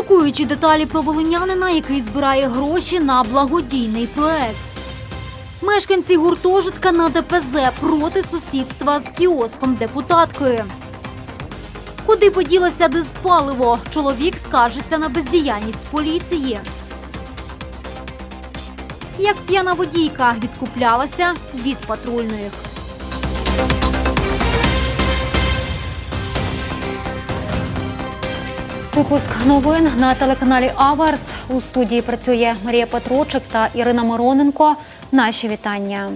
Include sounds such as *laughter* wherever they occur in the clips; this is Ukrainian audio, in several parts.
Шокуючі деталі про волинянина, який збирає гроші на благодійний проект. Мешканці гуртожитка на ДПЗ проти сусідства з кіоском депутаткою. Куди поділося диспаливо? Чоловік скаржиться на бездіяльність поліції. Як п'яна водійка відкуплялася від патрульних. Випуск новин на телеканалі Аверс. У студії працює Марія Петрочик та Ірина Мироненко. Наші вітання.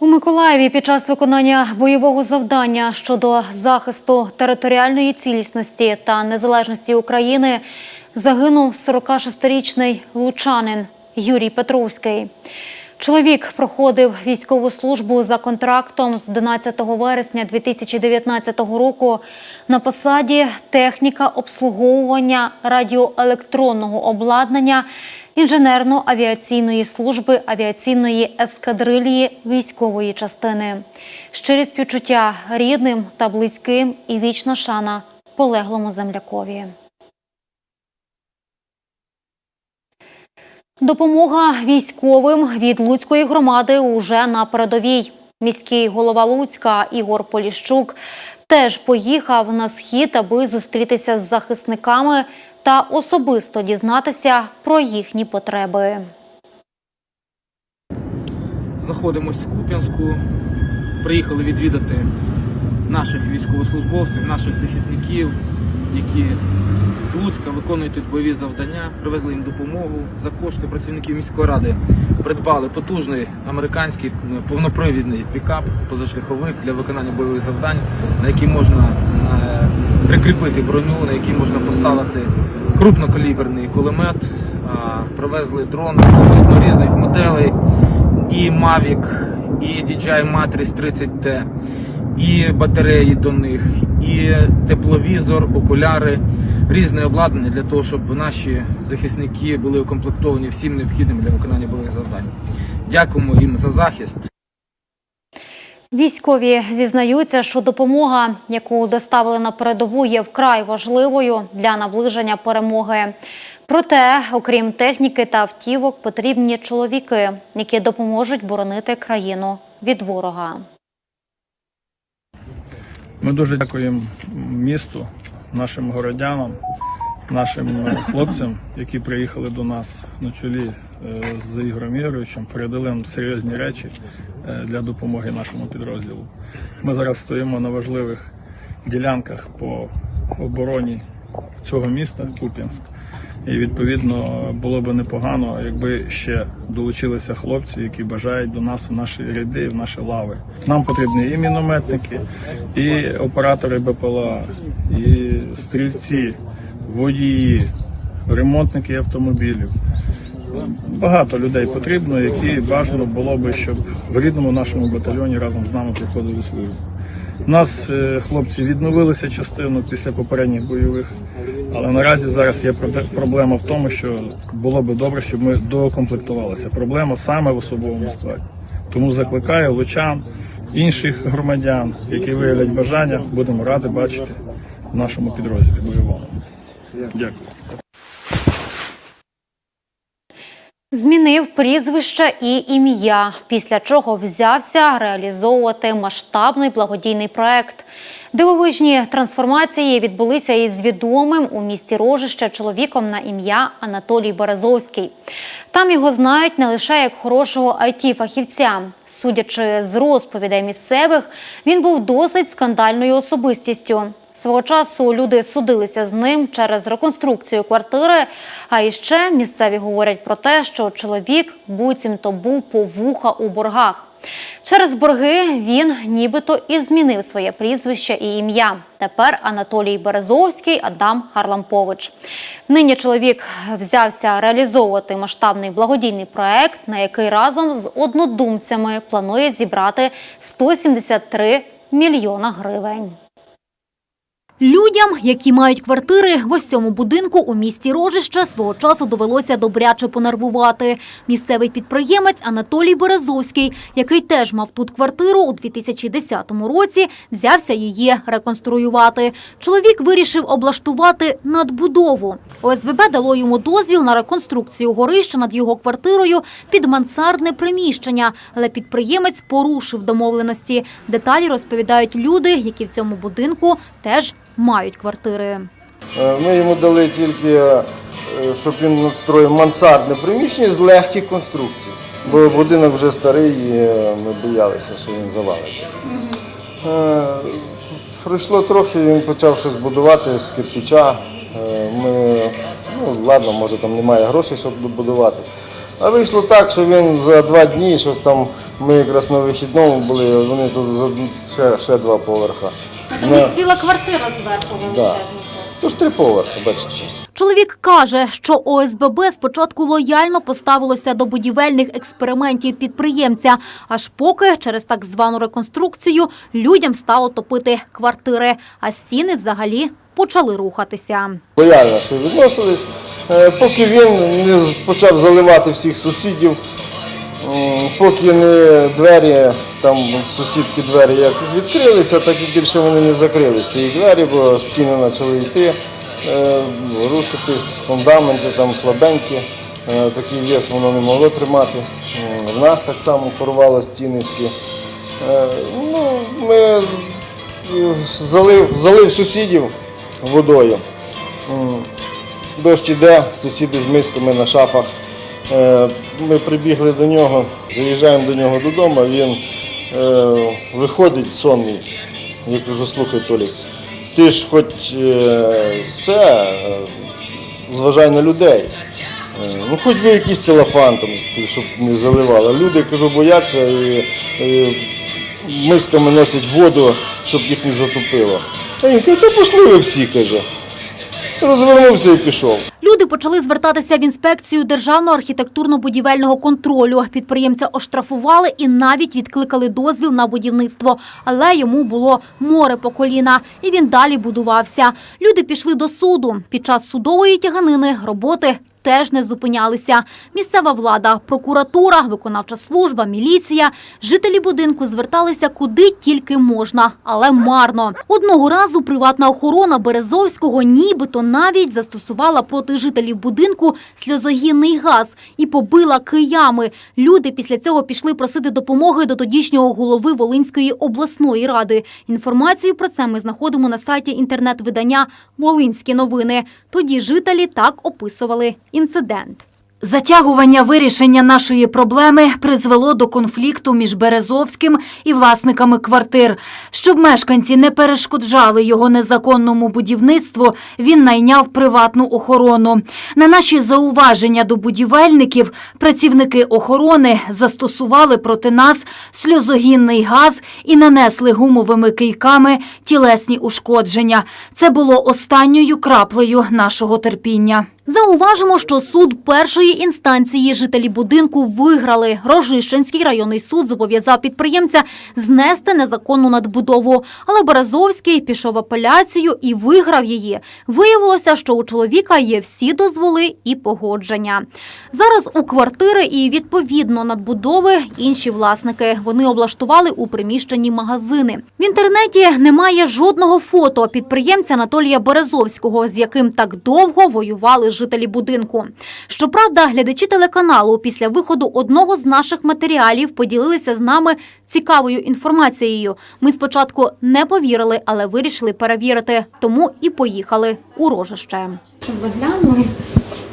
У Миколаєві під час виконання бойового завдання щодо захисту територіальної цілісності та незалежності України загинув 46-річний лучанин Юрій Петровський. Чоловік проходив військову службу за контрактом з 11 вересня 2019 року на посаді техніка обслуговування радіоелектронного обладнання інженерно-авіаційної служби авіаційної ескадрилії військової частини. Щирі співчуття рідним та близьким і вічна шана полеглому землякові. Допомога військовим від Луцької громади уже на передовій. Міський голова Луцька Ігор Поліщук теж поїхав на схід, аби зустрітися з захисниками та особисто дізнатися про їхні потреби. Знаходимось в Куп'янську. Приїхали відвідати наших військовослужбовців, наших захисників, які з Луцька виконують тут бойові завдання, привезли їм допомогу за кошти працівників міської ради. Придбали потужний американський повнопривідний пікап, позашляховик для виконання бойових завдань, на який можна е, прикріпити броню, на який можна поставити крупнокаліберний кулемет. Привезли дрони абсолютно різних моделей і Mavic, і DJI Matrix 30T, і батареї до них, і тепловізор, окуляри, різне обладнання для того, щоб наші захисники були укомплектовані всім необхідним для виконання бойових завдань. Дякуємо їм за захист. Військові зізнаються, що допомога, яку доставили на передову, є вкрай важливою для наближення перемоги. Проте, окрім техніки та автівок, потрібні чоловіки, які допоможуть боронити країну від ворога. Ми дуже дякуємо місту, нашим городянам, нашим е, хлопцям, які приїхали до нас на чолі е, з Ігорем Ігоровичем, передали нам серйозні речі е, для допомоги нашому підрозділу. Ми зараз стоїмо на важливих ділянках по обороні цього міста Куп'янськ. І відповідно було б непогано, якби ще долучилися хлопці, які бажають до нас в наші ряди, в наші лави. Нам потрібні і мінометники, і оператори БПЛА, і стрільці, водії, ремонтники автомобілів. Багато людей потрібно, які бажано було би, щоб в рідному нашому батальйоні разом з нами проходили службу. У нас е, хлопці відновилися частину після попередніх бойових, але наразі зараз є проблема в тому, що було би добре, щоб ми доукомплектувалися. Проблема саме в особовому складі. Тому закликаю лучан, інших громадян, які виявлять бажання, будемо раді бачити в нашому підрозділі бойовому. Дякую. Змінив прізвище і ім'я, після чого взявся реалізовувати масштабний благодійний проект. Дивовижні трансформації відбулися із відомим у місті Рожище чоловіком на ім'я Анатолій Березовський. Там його знають не лише як хорошого it фахівця Судячи з розповідей місцевих, він був досить скандальною особистістю. Свого часу люди судилися з ним через реконструкцію квартири. А іще місцеві говорять про те, що чоловік буцімто був по вуха у боргах. Через борги він нібито і змінив своє прізвище і ім'я. Тепер Анатолій Березовський, Адам Харлампович. Нині чоловік взявся реалізовувати масштабний благодійний проект, на який разом з однодумцями планує зібрати 173 мільйона гривень. Людям, які мають квартири в ось цьому будинку у місті Рожище, свого часу довелося добряче понервувати. Місцевий підприємець Анатолій Березовський, який теж мав тут квартиру у 2010 році, взявся її реконструювати. Чоловік вирішив облаштувати надбудову. ОСББ дало йому дозвіл на реконструкцію горища над його квартирою під мансардне приміщення, але підприємець порушив домовленості. Деталі розповідають люди, які в цьому будинку теж мають квартири. Е, Ми йому дали тільки, е, щоб він надстроїв мансардне приміщення з легких конструкцій. Бо будинок вже старий, і е, ми боялися, що він завалиться. Пройшло трохи, він почав щось будувати з кирпича. Ми, ну ладно, може там немає грошей, щоб добудувати. А вийшло так, що він за два дні, що там ми якраз на вихідному були, вони тут ще, ще два поверха. На- ціла квартира зверху Да. Тож три поверхи, бачите. Чоловік каже, що ОСББ спочатку лояльно поставилося до будівельних експериментів підприємця, аж поки через так звану реконструкцію людям стало топити квартири, а стіни взагалі почали рухатися. лояльно що відносились. Е, Поки він не почав заливати всіх сусідів, поки не двері, там сусідки двері як відкрилися, так і більше вони не закрились. Ті двері, бо стіни почали йти, е, рушитись, фундаменти там слабенькі, е, такий вес воно не могло тримати. В нас так само порвало стіни всі. Е, Ну, ми залив, залив сусідів водою. Дощ іде, сусіди з мисками на шафах. Е, Ми прибігли до нього, заїжджаємо до нього додому, він е, виходить сонний. Я кажу, слухай, Толік, ти ж хоч е, це, зважай на людей. Ну, хоч би якийсь целофан, там, щоб не заливало. Люди, кажу, бояться і, і мисками носять воду, щоб їх не затопило. А він каже, та пішли ви всі, каже. Розвернувся і пішов. Люди почали звертатися в інспекцію державного архітектурно-будівельного контролю. Підприємця оштрафували і навіть відкликали дозвіл на будівництво, але йому було море по коліна, і він далі будувався. Люди пішли до суду. Під час судової тяганини роботи теж не зупинялися. Місцева влада, прокуратура, виконавча служба, міліція. Жителі будинку зверталися куди тільки можна, але марно. Одного разу приватна охорона Березовського нібито навіть застосувала проти жителів будинку сльозогінний газ і побила киями. Люди після цього пішли просити допомоги до тодішнього голови Волинської обласної ради. Інформацію про це ми знаходимо на сайті інтернет-видання Волинські новини. Тоді жителі так описували інцидент. Затягування вирішення нашої проблеми призвело до конфлікту між Березовським і власниками квартир. Щоб мешканці не перешкоджали його незаконному будівництву, він найняв приватну охорону. На наші зауваження до будівельників працівники охорони застосували проти нас сльозогінний газ і нанесли гумовими кийками тілесні ушкодження. Це було останньою краплею нашого терпіння. Зауважимо, що суд першої інстанції жителі будинку виграли. Рожищенський районний суд зобов'язав підприємця знести незаконну надбудову. Але Березовський пішов апеляцію і виграв її. Виявилося, що у чоловіка є всі дозволи і погодження. Зараз у квартири і відповідно надбудови інші власники. Вони облаштували у приміщенні магазини. В інтернеті немає жодного фото підприємця Анатолія Березовського, з яким так довго воювали жителі будинку. Щоправда, глядачі телеканалу після виходу одного з наших матеріалів поділилися з нами цікавою інформацією. Ми спочатку не повірили, але вирішили перевірити, тому і поїхали у рожище. Щоб ви глянули.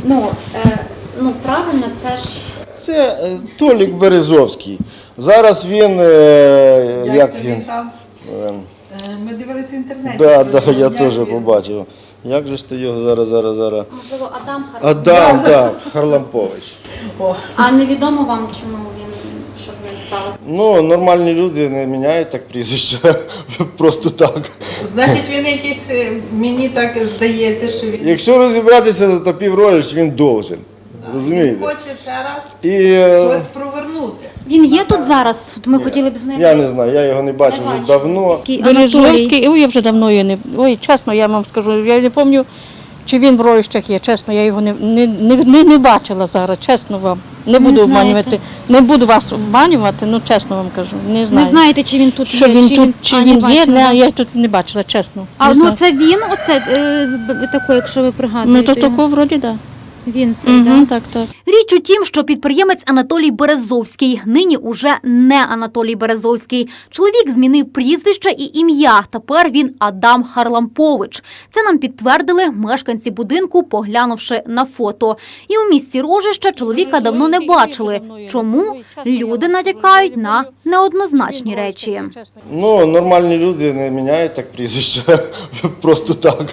Ну, е, ну правильно, це ж Це е, Толік Березовський. Зараз він, е, як він? там? Е, Е, Ми дивилися в інтернеті. Да, да, я теж він? побачив. Як же ж ти його зараз, зараз, зараз? можливо Адам Хар... Адам, так, Харлампович. О, А невідомо вам, чому він що з ним сталося? Ну, нормальні люди не міняють так прізвище, *laughs* просто так. Значить, він якийсь, е, мені так здається, що він Якщо розібратися, то півроліч він должен. він Розумієте? хоче ще раз І е, щось провернути. Він є тут зараз? От Ми хотіли б з ним. Я не знаю, я його не бачив Не вже бачили. давно. Анатолій. Бережовський, ой, я вже давно його не. Ой, чесно, я вам скажу, я не пам'ятаю, чи він в Ройщах є, чесно, я його не, не, не, не, не бачила зараз, чесно вам. Не буду знаєте? обманювати. Не буду вас обманювати, ну чесно вам кажу. Не знаю. Не знаєте, чи він тут що є, він чи тут, чи А, він не є, бачили, не, я тут не бачила, чесно. А не ну знаю. це він, оце е, б- тако, якщо ви пригадуєте. ну то його? тако вроді, так. Він цей, Угу, да? так, так. Річ у тім, що підприємець Анатолій Березовський нині уже не Анатолій Березовський. Чоловік змінив прізвище і ім'я. Тепер він Адам Харлампович. Це нам підтвердили мешканці будинку, поглянувши на фото. І у місті Рожища чоловіка давно не бачили. Чому люди натякають на неоднозначні речі? Ну, нормальні люди не міняють так прізвище. *laughs* Просто так.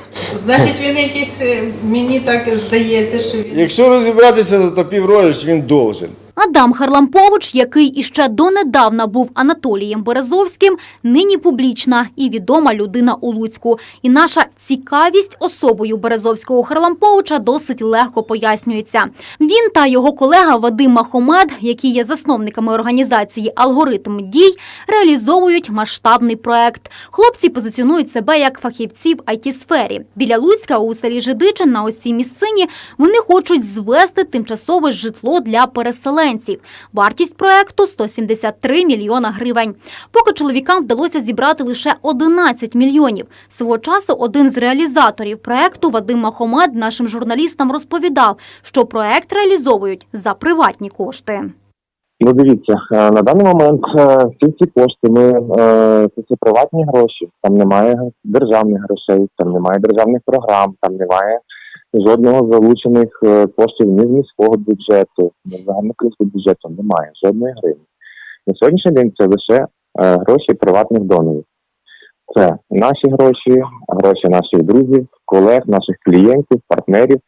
Значить, він якийсь, е, мені так здається, що. Якщо розібратися, то півроїч він должен. Адам Харлампович, який іще донедавна був Анатолієм Березовським, нині публічна і відома людина у Луцьку. І наша цікавість особою Березовського Харламповича досить легко пояснюється. Він та його колега Вадим Махомед, які є засновниками організації Алгоритм дій, реалізовують масштабний проект. Хлопці позиціонують себе як фахівці в IT-сфері. Біля Луцька у селі Жидичин на ось місцині вони хочуть звести тимчасове житло для переселенців. Вартість проекту 173 мільйона гривень. Поки чоловікам вдалося зібрати лише 11 мільйонів. Свого часу один з реалізаторів проекту Вадим Махомед нашим журналістам розповідав, що проект реалізовують за приватні кошти. Ну, дивіться, е, на даний момент е, всі ці кошти ми е, це приватні гроші. Там немає державних грошей, там немає державних програм, там немає жодного залучених е, коштів ні з міського бюджету, ні з загальнокризького бюджету. Немає жодної гривні. На сьогоднішній день це лише е, гроші приватних донорів. Це наші гроші, гроші наших друзів, колег, наших клієнтів, партнерів.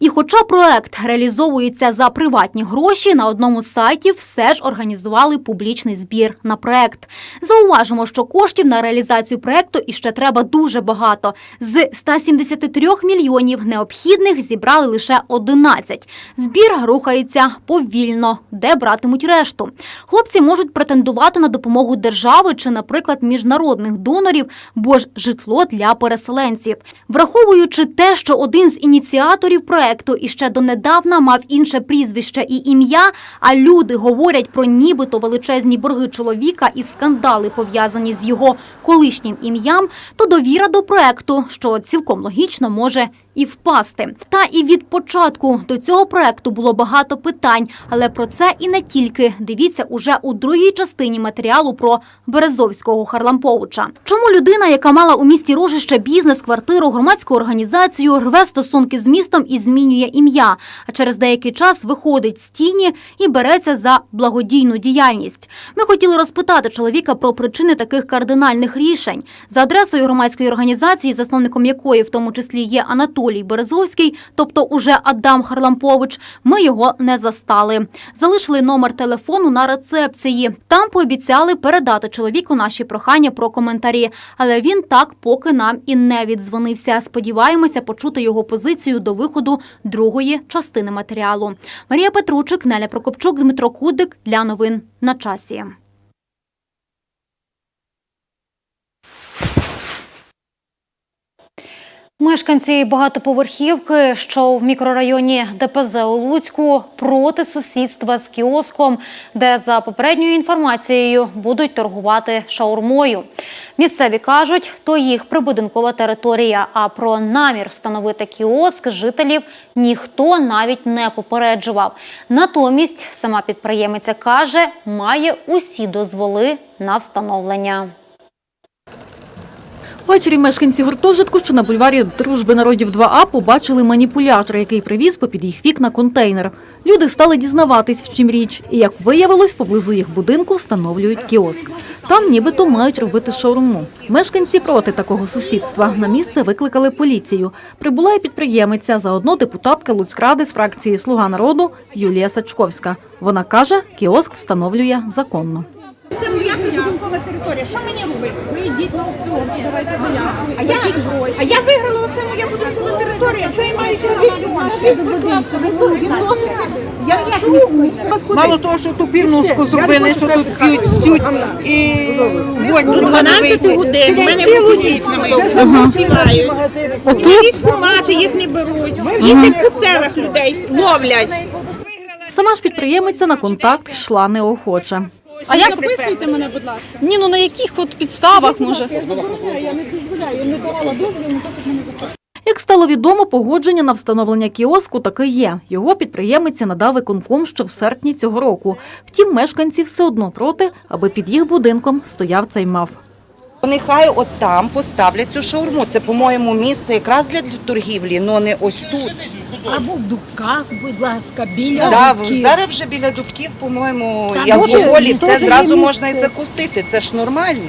І хоча проект реалізовується за приватні гроші, на одному з сайтів все ж організували публічний збір на проект. Зауважимо, що коштів на реалізацію проекту іще треба дуже багато. З 173 мільйонів необхідних зібрали лише 11. Збір рухається повільно, де братимуть решту. Хлопці можуть претендувати на допомогу держави чи, наприклад, міжнародних донорів, бо ж житло для переселенців. Враховуючи те, що один з ініціаторів проекту іще донедавна мав інше прізвище і ім'я, а люди говорять про нібито величезні борги чоловіка і скандали пов'язані з його колишнім ім'ям, то довіра до проекту, що цілком логічно може і впасти. Та і від початку до цього проекту було багато питань, але про це і не тільки. Дивіться уже у другій частині матеріалу про Березовського Харламповича. Чому людина, яка мала у місті Рожище бізнес, квартиру, громадську організацію, рве стосунки з містом і змінює ім'я, а через деякий час виходить з тіні і береться за благодійну діяльність. Ми хотіли розпитати чоловіка про причини таких кардинальних рішень. За адресою громадської організації, засновником якої в тому числі є Анатолій Березовський, тобто уже Адам Харлампович, ми його не застали. Залишили номер телефону на рецепції. Там пообіцяли передати чоловіку наші прохання про коментарі, але він так поки нам і не віддзвонився. Сподіваємося почути його позицію до виходу другої частини матеріалу. Марія Петручик, Неля Прокопчук, Дмитро Кудик для новин на часі. Мешканці багатоповерхівки, що в мікрорайоні ДПЗ у Луцьку, проти сусідства з кіоском, де за попередньою інформацією будуть торгувати шаурмою. Місцеві кажуть, то їх прибудинкова територія. А про намір встановити кіоск жителів ніхто навіть не попереджував. Натомість сама підприємиця каже, має усі дозволи на встановлення. Ввечері мешканці гуртожитку, що на бульварі Дружби народів 2А, побачили маніпулятор, який привіз попід їх вікна контейнер. Люди стали дізнаватись, в чим річ. І, як виявилось, поблизу їх будинку встановлюють кіоск. Там нібито мають робити шаурму. Мешканці проти такого сусідства. На місце викликали поліцію. Прибула і підприємиця, заодно депутатка Луцькради з фракції «Слуга народу» Юлія Сачковська. Вона каже, кіоск встановлює законно. Це моя будинкова територія. Що мені робити? Ви йдіть на аукціон і давайте заяву. А я, а я виграла, це моя будинкова територія. Що я маю? Будь ласка, зовсім. Я чую. Мало того, що ту пірнушку зробили, що тут п'ють, стють і водні 12 годин. У мене цілу ніч співають. Військомати їх не беруть. Їздять по селах людей, ловлять. Сама ж підприємиця на контакт йшла неохоче. А як записуйте мене, будь ласка. Ні, ну на яких от підставах може? Як стало відомо, погодження на встановлення кіоску таки є. Його підприємиці надав виконком ще в серпні цього року. Втім, мешканці все одно проти, аби під їх будинком стояв цей мав. Нехай от там поставлять цю шаурму. Це, по-моєму, місце якраз для торгівлі, але не ось тут. Або в дубках, будь ласка, біля Да, зараз вже біля дубків, по-моєму, алкоголь, і дуже- все дуже зразу можна і закусити. Це ж нормально.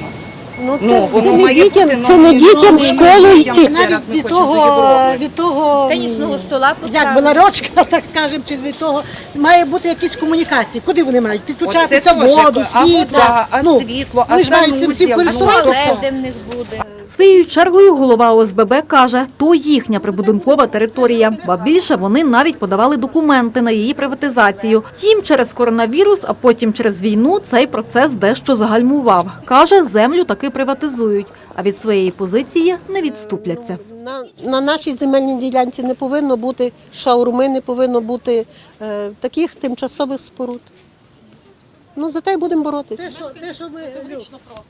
Ну, Ну, воно не має дітям, бути, це ну, не і дітям в що, школу йти. це ми від хочемо до того, Європи. від того Тенісного стола як баларочка, *laughs* так скажемо, чи від того має бути якісь комунікації. Куди вони мають? Підключатися теж, воду, а світло. вода, а Ну, світло, а вони ж мають цим всім санузел, користуватися. туалет, де в них буде. Своєю чергою голова ОСББ каже, то їхня прибудинкова територія. Ба більше вони навіть подавали документи на її приватизацію. Втім, через коронавірус, а потім через війну цей процес дещо загальмував. Каже, землю таки приватизують, а від своєї позиції не відступляться. На, на нашій земельній ділянці не повинно бути шаурми, не повинно бути е, таких тимчасових споруд. Ну, за те й будемо боротися.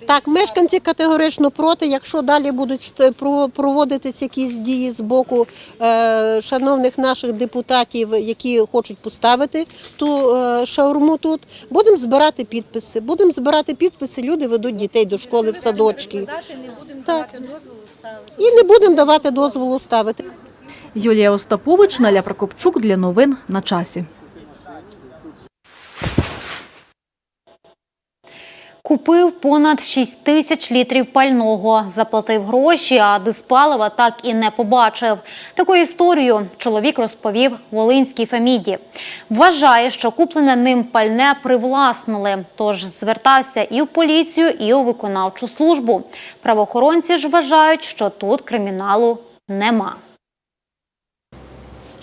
Так, мешканці категорично проти. Якщо далі будуть ст- про- проводитись якісь дії з боку е, шановних наших депутатів, які хочуть поставити ту е, шаурму тут, будемо збирати підписи. Будемо збирати підписи, люди ведуть дітей до школи в садочки. Так. І не будемо давати дозволу ставити. Юлія Остапович, Наля Прокопчук для новин на часі. Купив понад 6 тисяч літрів пального, заплатив гроші, а диспалива так і не побачив. Таку історію чоловік розповів Волинській Феміді. Вважає, що куплене ним пальне привласнили, тож звертався і в поліцію, і у виконавчу службу. Правоохоронці ж вважають, що тут криміналу нема.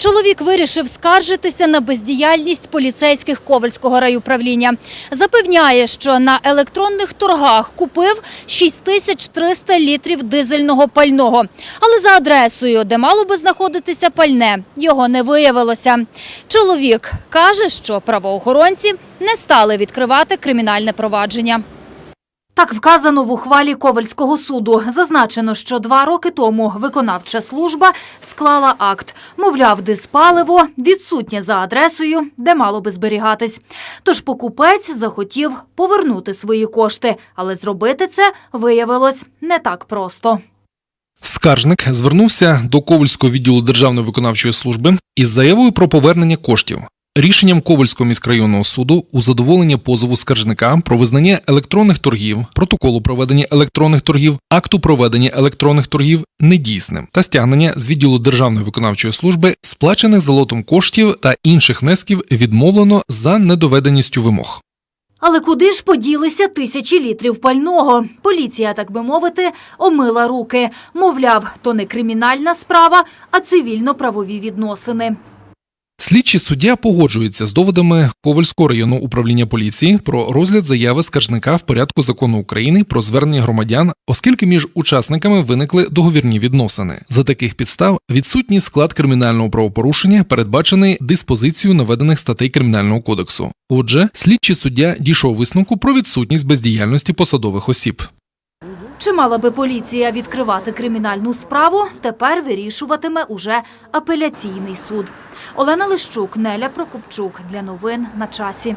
Чоловік вирішив скаржитися на бездіяльність поліцейських Ковальського райуправління. Запевняє, що на електронних торгах купив 6300 літрів дизельного пального. Але за адресою, де мало би знаходитися пальне, його не виявилося. Чоловік каже, що правоохоронці не стали відкривати кримінальне провадження. Так вказано в ухвалі Ковальського суду. Зазначено, що два роки тому виконавча служба склала акт. Мовляв, диспаливо відсутнє за адресою, де мало би зберігатись. Тож покупець захотів повернути свої кошти, але зробити це виявилось не так просто. Скаржник звернувся до Ковальського відділу Державної виконавчої служби із заявою про повернення коштів. Рішенням Ковальського міськрайонного суду у задоволення позову скаржника про визнання електронних торгів, протоколу проведення електронних торгів, акту проведення електронних торгів недійсним та стягнення з відділу Державної виконавчої служби сплачених золотом коштів та інших внесків відмовлено за недоведеністю вимог. Але куди ж поділися тисячі літрів пального? Поліція, так би мовити, омила руки. Мовляв, то не кримінальна справа, а цивільно-правові відносини. Слідчий суддя погоджується з доводами Ковальського районного управління поліції про розгляд заяви скаржника в порядку закону України про звернення громадян, оскільки між учасниками виникли договірні відносини. За таких підстав відсутній склад кримінального правопорушення передбачений диспозицією наведених статей кримінального кодексу. Отже, слідчий суддя дійшов висновку про відсутність бездіяльності посадових осіб. Чи мала би поліція відкривати кримінальну справу, тепер вирішуватиме уже апеляційний суд. Олена Лищук, Неля Прокопчук. Для новин на часі.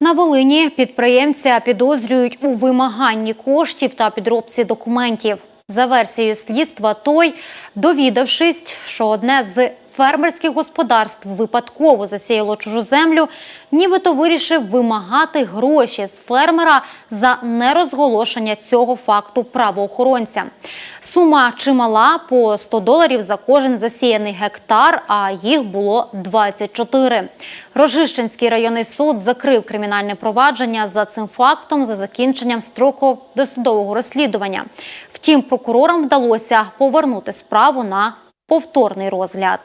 На Волині підприємця підозрюють у вимаганні коштів та підробці документів. За версією слідства, той, довідавшись, що одне з фермерських господарств випадково засіяло чужу землю, нібито вирішив вимагати гроші з фермера за нерозголошення цього факту правоохоронця. Сума чимала по 100 доларів за кожен засіяний гектар, а їх було 24. Рожищенський районний суд закрив кримінальне провадження за цим фактом за закінченням строку досудового розслідування. Втім, прокурорам вдалося повернути справу на повторний розгляд.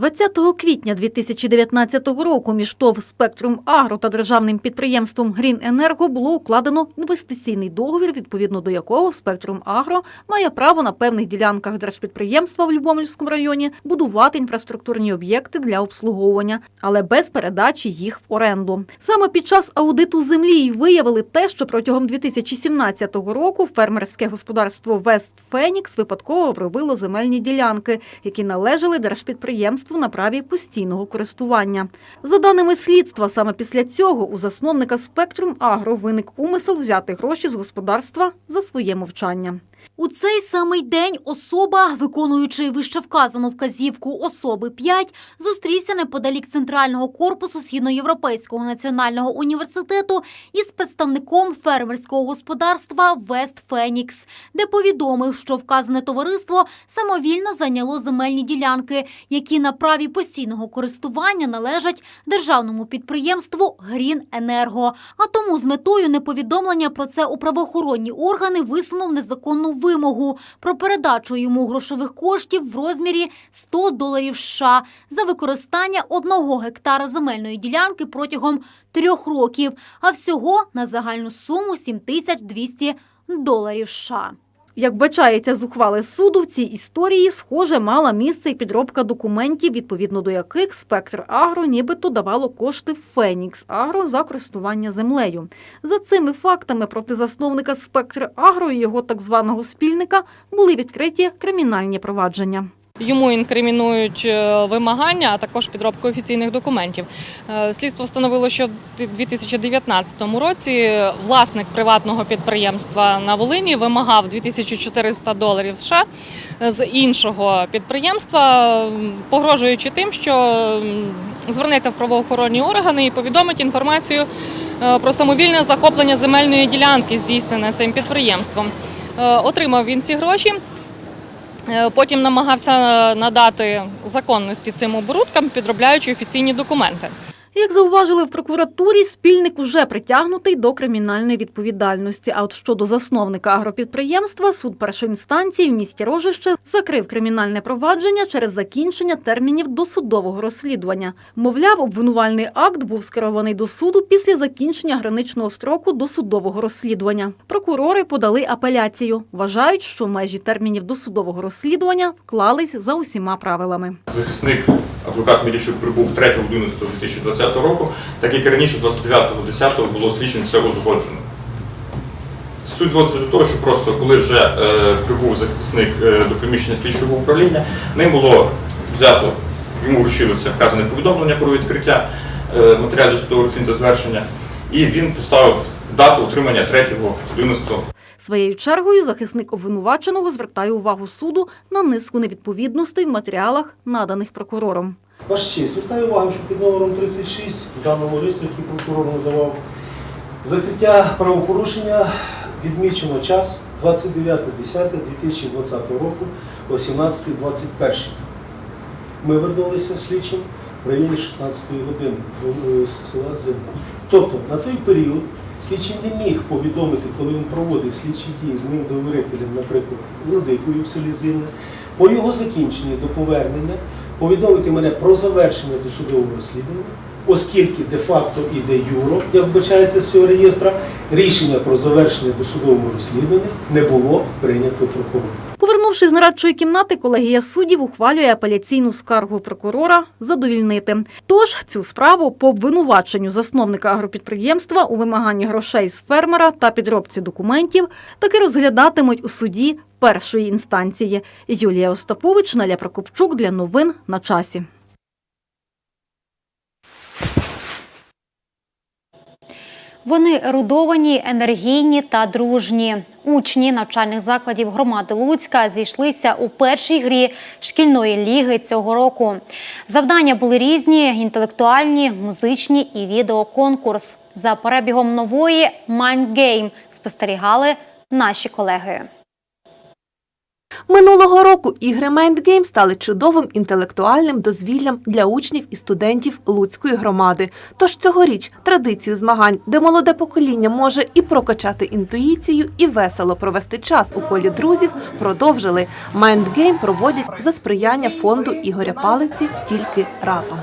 20 квітня 2019 року між ТОВ «Спектрум Агро» та державним підприємством «Грін Енерго» було укладено інвестиційний договір, відповідно до якого «Спектрум Агро» має право на певних ділянках держпідприємства в Любомльському районі будувати інфраструктурні об'єкти для обслуговування, але без передачі їх в оренду. Саме під час аудиту землі й виявили те, що протягом 2017 року фермерське господарство «Вест Фенікс» випадково обробило земельні ділянки, які належали держпідприємству на праві постійного користування. За даними слідства, саме після цього у засновника «Спектрум Агро» виник умисел взяти гроші з господарства за своє мовчання. У цей самий день особа, виконуючи вищевказану вказівку особи 5, зустрівся неподалік центрального корпусу Східноєвропейського національного університету із представником фермерського господарства Вест Фенікс, де повідомив, що вказане товариство самовільно зайняло земельні ділянки, які на праві постійного користування належать державному підприємству Грін Енерго. А тому з метою неповідомлення про це у правоохоронні органи висунув незаконну вимогу про передачу йому грошових коштів в розмірі 100 доларів США за використання одного гектара земельної ділянки протягом трьох років, а всього на загальну суму 7200 доларів США. Як бачається з ухвали суду, в цій історії, схоже, мала місце і підробка документів, відповідно до яких спектр Агро нібито давало кошти Фенікс Агро за користування землею. За цими фактами проти засновника спектр Агро і його так званого спільника були відкриті кримінальні провадження. Йому інкримінують е, вимагання, а також підробку офіційних документів. Е, Слідство встановило, що в 2019 році власник приватного підприємства на Волині вимагав 2400 доларів США з іншого підприємства, погрожуючи тим, що звернеться в правоохоронні органи і повідомить інформацію е, про самовільне захоплення земельної ділянки, здійснене цим підприємством. Е, Отримав він ці гроші. Е, Потім намагався надати законності цим оборудкам, підробляючи офіційні документи. Як зауважили в прокуратурі, спільник уже притягнутий до кримінальної відповідальності. А от щодо засновника агропідприємства, суд першої інстанції в місті Рожище закрив кримінальне провадження через закінчення термінів досудового розслідування. Мовляв, обвинувальний акт був скерований до суду після закінчення граничного строку досудового розслідування. Прокурори подали апеляцію. Вважають, що межі термінів досудового розслідування вклались за усіма правилами. Захисник адвокат Мілічук прибув 3.11.2020 року, так як і раніше 29.10 було слідчим все узгоджено. Суть зводиться до того, що просто коли вже е, прибув захисник е, до приміщення слідчого управління, ним було взято, йому вручилося вказане повідомлення про відкриття е, матеріалів судового та звершення, і він поставив дату отримання 3.11. Своєю чергою захисник обвинуваченого звертає увагу суду на низку невідповідностей в матеріалах, наданих прокурором. Ваш честь, звертаю увагу, що під номером 36 в даному листі, який прокурор надавав, закриття правопорушення відмічено час 29.10.2020 року о 17.21. Ми вернулися слідчим в районі 16 години з села Зимба. Тобто на той період слідчий не міг повідомити, коли він проводив слідчі дії з моїм довірителем, наприклад, Владикою в селі Зимне, по його закінченню до повернення повідомити мене про завершення досудового розслідування, оскільки де-факто і де юро, як вбачається з цього реєстра, рішення про завершення досудового розслідування не було прийнято прокурором. Повернувшись з нарадчої кімнати, колегія суддів ухвалює апеляційну скаргу прокурора задовільнити. Тож цю справу по обвинуваченню засновника агропідприємства у вимаганні грошей з фермера та підробці документів таки розглядатимуть у суді першої інстанції. Юлія Остапович, Наля Прокопчук для новин на часі. Вони ерудовані, енергійні та дружні. Учні навчальних закладів громади Луцька зійшлися у першій грі шкільної ліги цього року. Завдання були різні: інтелектуальні, музичні і відеоконкурс. За перебігом нової Mind спостерігали наші колеги. Минулого року ігри Mind стали чудовим інтелектуальним дозвіллям для учнів і студентів Луцької громади. Тож цьогоріч традицію змагань, де молоде покоління може і прокачати інтуїцію, і весело провести час у колі друзів, продовжили. Mind проводять за сприяння фонду Ігоря Палиці тільки разом.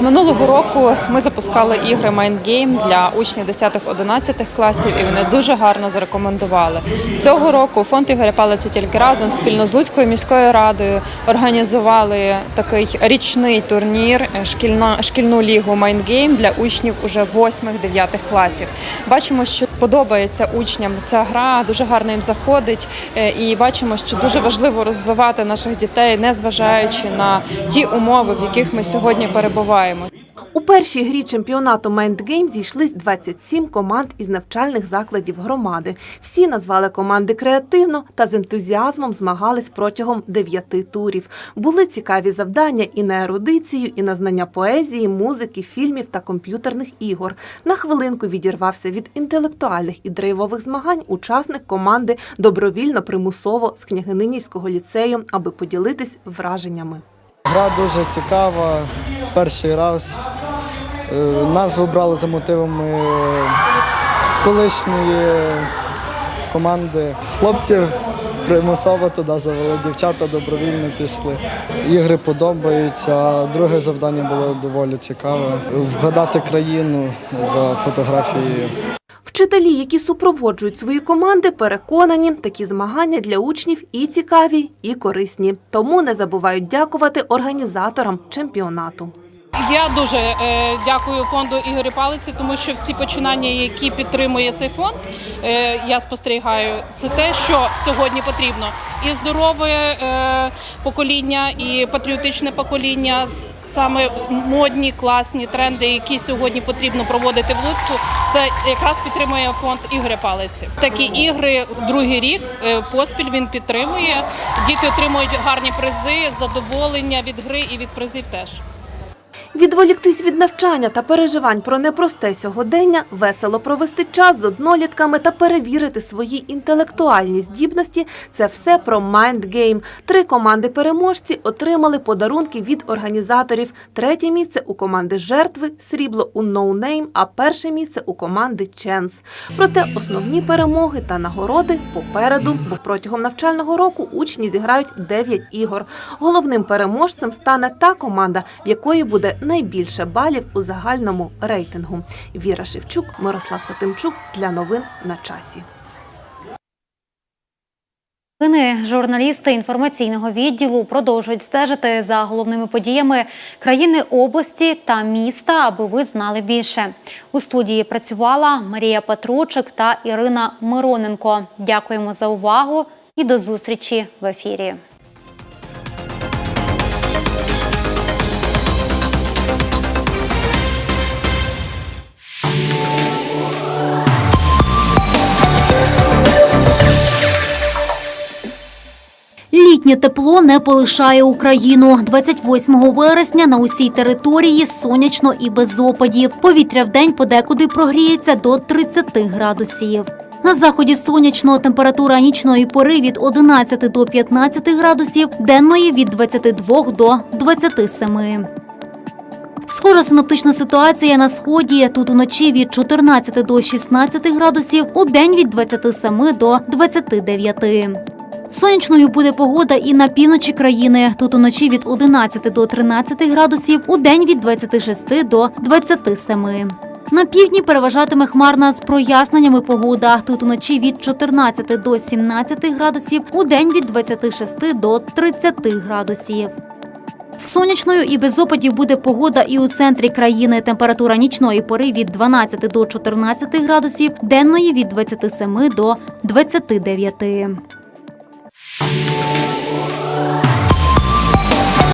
Минулого року ми запускали ігри Mind Game для учнів 10-11 класів, і вони дуже гарно зарекомендували. Цього року фонд Ігоря Палиці тільки разом спільно з Луцькою міською радою організували такий річний турнір е, шкільну лігу Mind Game для учнів уже 8-9 класів. Бачимо, що подобається учням ця гра, дуже гарно їм заходить, е, і бачимо, що дуже важливо розвивати наших дітей, не зважаючи на ті умови, в яких ми сьогодні перебуваємо. У першій грі чемпіонату Game зійшлись 27 команд із навчальних закладів громади. Всі назвали команди креативно та з ентузіазмом змагались протягом дев'яти турів. Були цікаві завдання і на ерудицію, і на знання поезії, музики, фільмів та комп'ютерних ігор. На хвилинку відірвався від інтелектуальних і драйвових змагань учасник команди добровільно примусово з княгининівського ліцею, аби поділитись враженнями. Гра дуже цікава. Перший раз Е, назву брали за мотивами колишньої команди. Хлопців примусово туди завели, дівчата добровільно пішли. Ігри подобаються, а друге завдання було доволі цікаве. Вгадати країну за фотографією. Вчителі, які супроводжують свої команди, переконані, такі змагання для учнів і цікаві, і корисні. Тому не забувають дякувати організаторам чемпіонату. Я дуже е, дякую фонду Ігоря Палиці, тому що всі починання, які підтримує цей фонд, е, я спостерігаю, це те, що сьогодні потрібно. І здорове е, покоління, і патріотичне покоління. Саме модні, класні тренди, які сьогодні потрібно проводити в Луцьку, це якраз підтримує фонд Ігоря Палиці. Такі ігри другий рік поспіль він підтримує. Діти отримують гарні призи, задоволення від гри і від призів теж. Відволіктись від навчання та переживань про непросте сьогодення, весело провести час з однолітками та перевірити свої інтелектуальні здібності – це все про Mind Game. Три команди-переможці отримали подарунки від організаторів. Третє місце у команди «Жертви», срібло у No Name, а перше місце у команди «Chance». Проте основні перемоги та нагороди попереду, бо протягом навчального року учні зіграють 9 ігор. Головним переможцем стане та команда, в якої буде найбільше балів у загальному рейтингу. Віра Шевчук, Мирослав Хотимчук для новин на часі. Новини журналісти інформаційного відділу продовжують стежити за головними подіями країни, області та міста, аби ви знали більше. У студії працювала Марія Петручик та Ірина Мироненко. Дякуємо за увагу і до зустрічі в ефірі. Літнє тепло не полишає Україну. 28 вересня на усій території сонячно і без опадів. Повітря в день подекуди прогріється до 30 градусів. На заході сонячно температура нічної пори від 11 до 15 градусів, денної від 22 до 27. Схожа синоптична ситуація на сході. Тут уночі від 14 до 16 градусів, у день від 27 до 29. Сонячною буде погода і на півночі країни. Тут уночі від 11 до 13 градусів, у день від 26 до 27. На півдні переважатиме хмарна з проясненнями погода. Тут уночі від 14 до 17 градусів, у день від 26 до 30 градусів. Сонячною і без опадів буде погода і у центрі країни. Температура нічної пори від 12 до 14 градусів, денної від 27 до 29. Música